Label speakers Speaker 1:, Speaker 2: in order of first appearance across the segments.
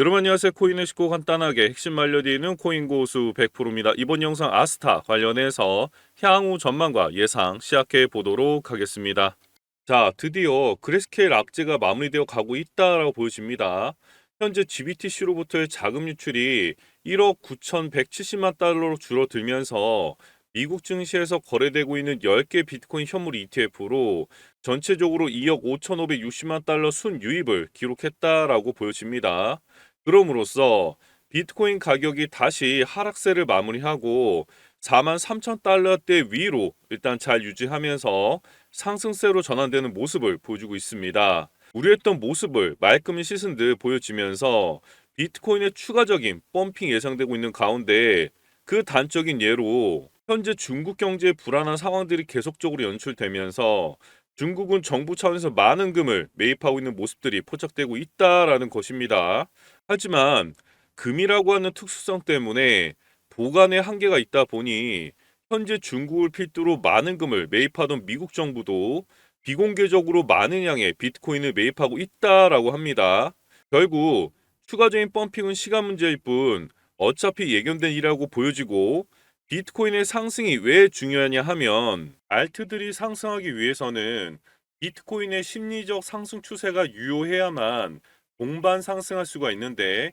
Speaker 1: 여러분 안녕하세요. 코인의 쉽고 간단하게 핵심 말려드리는 코인 고수 100%입니다. 이번 영상 아스타 관련해서 향후 전망과 예상 시작해 보도록 하겠습니다. 자, 드디어 그래스케일 악재가 마무리되어 가고 있다라고 보여집니다. 현재 GBTC로부터의 자금 유출이 1억 9,170만 달러로 줄어들면서 미국 증시에서 거래되고 있는 10개 비트코인 현물 ETF로 전체적으로 2억 5,560만 달러 순 유입을 기록했다라고 보여집니다. 그럼으로써 비트코인 가격이 다시 하락세를 마무리하고 4만 3천 달러대 위로 일단 잘 유지하면서 상승세로 전환되는 모습을 보여주고 있습니다. 우려했던 모습을 말끔히 씻은 듯 보여지면서 비트코인의 추가적인 펌핑 예상되고 있는 가운데 그 단적인 예로 현재 중국 경제의 불안한 상황들이 계속적으로 연출되면서 중국은 정부 차원에서 많은 금을 매입하고 있는 모습들이 포착되고 있다라는 것입니다. 하지만 금이라고 하는 특수성 때문에 보관에 한계가 있다 보니 현재 중국을 필두로 많은 금을 매입하던 미국 정부도 비공개적으로 많은 양의 비트코인을 매입하고 있다라고 합니다. 결국 추가적인 펌핑은 시간 문제일 뿐 어차피 예견된 일이라고 보여지고 비트코인의 상승이 왜 중요하냐 하면 알트들이 상승하기 위해서는 비트코인의 심리적 상승 추세가 유효해야만 동반 상승할 수가 있는데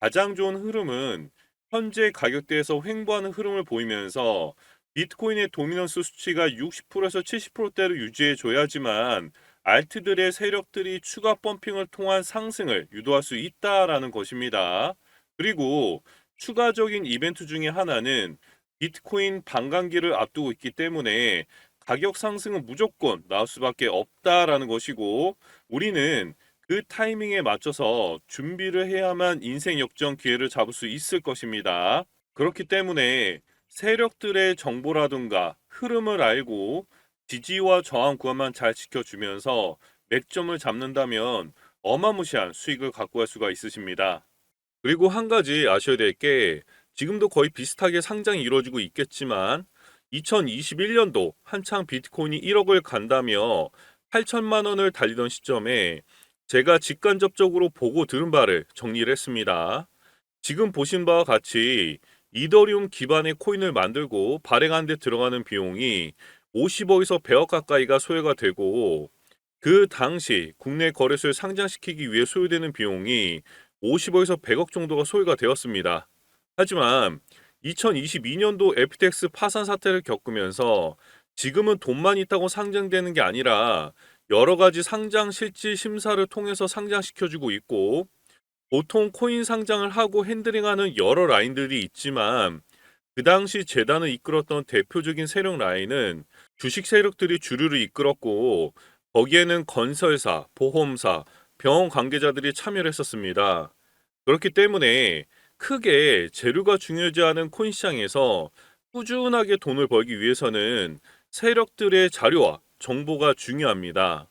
Speaker 1: 가장 좋은 흐름은 현재 가격대에서 횡보하는 흐름을 보이면서 비트코인의 도미넌스 수치가 60%에서 70%대로 유지해 줘야지만 알트들의 세력들이 추가 펌핑을 통한 상승을 유도할 수 있다라는 것입니다. 그리고 추가적인 이벤트 중에 하나는 비트코인 반감기를 앞두고 있기 때문에 가격 상승은 무조건 나올 수밖에 없다라는 것이고 우리는 그 타이밍에 맞춰서 준비를 해야만 인생 역전 기회를 잡을 수 있을 것입니다. 그렇기 때문에 세력들의 정보라든가 흐름을 알고 지지와 저항 구간만 잘 지켜주면서 맥점을 잡는다면 어마무시한 수익을 갖고 갈 수가 있으십니다. 그리고 한 가지 아셔야 될 게 지금도 거의 비슷하게 상장이 이루어지고 있겠지만 2021년도 한창 비트코인이 1억을 간다며 8천만 원을 달리던 시점에 제가 직간접적으로 보고 들은 바를 정리를 했습니다. 지금 보신 바와 같이 이더리움 기반의 코인을 만들고 발행하는 데 들어가는 비용이 50억에서 100억 가까이가 소요가 되고 그 당시 국내 거래소에 상장시키기 위해 소요되는 비용이 50억에서 100억 정도가 소요가 되었습니다. 하지만 2022년도 FTX 파산 사태를 겪으면서 지금은 돈만 있다고 상장되는 게 아니라 여러 가지 상장 실질 심사를 통해서 상장시켜주고 있고 보통 코인 상장을 하고 핸들링하는 여러 라인들이 있지만 그 당시 재단을 이끌었던 대표적인 세력 라인은 주식 세력들이 주류를 이끌었고 거기에는 건설사, 보험사, 병원 관계자들이 참여를 했었습니다. 그렇기 때문에 크게 재료가 중요하지 않은 코인 시장에서 꾸준하게 돈을 벌기 위해서는 세력들의 자료와 정보가 중요합니다.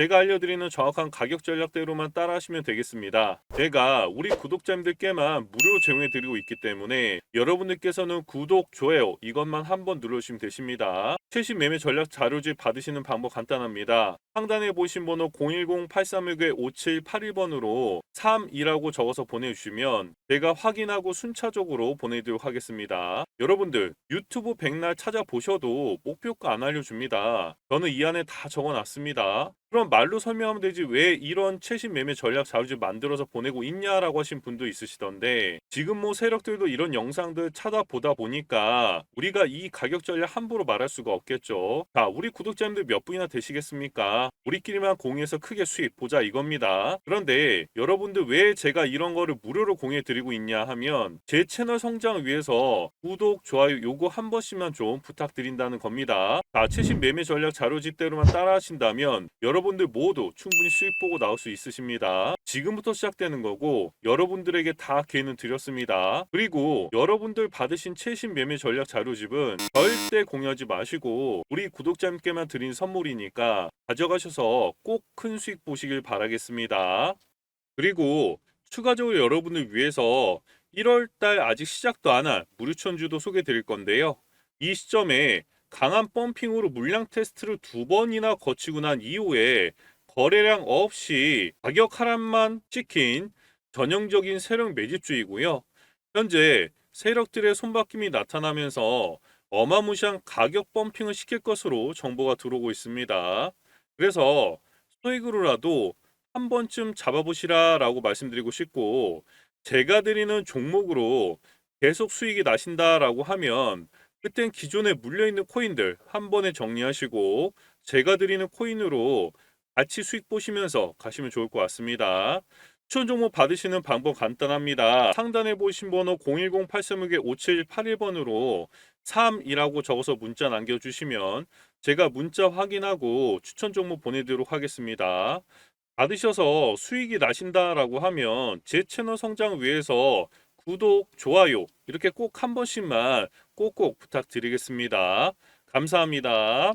Speaker 1: 제가 알려드리는 정확한 가격 전략대로만 따라 하시면 되겠습니다. 제가 우리 구독자님들께만 무료로 제공해드리고 있기 때문에 여러분들께서는 구독, 좋아요 이것만 한번 눌러주시면 되십니다. 최신 매매 전략 자료집 받으시는 방법 간단합니다. 상단에 보신 번호 010-8361-5781번으로 32라고 적어서 보내주시면 제가 확인하고 순차적으로 보내드리도록 하겠습니다. 여러분들 유튜브 백날 찾아보셔도 목표가 안 알려줍니다. 저는 이 안에 다 적어놨습니다. 그럼 말로 설명하면 되지 왜 이런 최신 매매 전략 자료집 만들어서 보내고 있냐라고 하신 분도 있으시던데 지금 뭐 세력들도 이런 영상들 찾아보다 보니까 우리가 이 가격 전략 함부로 말할 수가 없겠죠. 자, 우리 구독자님들 몇 분이나 되시겠습니까? 우리끼리만 공유해서 크게 수익 보자 이겁니다. 그런데 여러분들 왜 제가 이런 거를 무료로 공유해 드리고 있냐 하면 제 채널 성장을 위해서 구독, 좋아요 요거 한 번씩만 좀 부탁드린다는 겁니다. 자, 최신 매매 전략 자료집대로만 따라 하신다면 여러분 여러분들 모두 충분히 수익 보고 나올 수 있으십니다. 지금부터 시작되는 거고 여러분들에게 다 기회는 드렸습니다. 그리고 여러분들 받으신 최신 매매 전략 자료집은 절대 공유하지 마시고 우리 구독자님께만 드린 선물이니까 가져가셔서 꼭 큰 수익 보시길 바라겠습니다. 그리고 추가적으로 여러분을 위해서 1월달 아직 시작도 안 한 무료천주도 소개해 드릴 건데요. 이 시점에 강한 펌핑으로 물량 테스트를 두 번이나 거치고 난 이후에 거래량 없이 가격 하락만 찍힌 전형적인 세력 매집주이고요. 현재 세력들의 손바뀜이 나타나면서 어마무시한 가격 펌핑을 시킬 것으로 정보가 들어오고 있습니다. 그래서 소액으로라도 한 번쯤 잡아보시라 라고 말씀드리고 싶고 제가 드리는 종목으로 계속 수익이 나신다 라고 하면 그땐 기존에 물려있는 코인들 한 번에 정리하시고 제가 드리는 코인으로 같이 수익 보시면서 가시면 좋을 것 같습니다. 추천 종목 받으시는 방법 간단합니다. 상단에 보신 번호 010-8361-5781번으로 3이라고 적어서 문자 남겨주시면 제가 문자 확인하고 추천 종목 보내드리도록 하겠습니다. 받으셔서 수익이 나신다라고 하면 제 채널 성장을 위해서 구독, 좋아요 이렇게 꼭 한 번씩만 꼭꼭 부탁드리겠습니다. 감사합니다.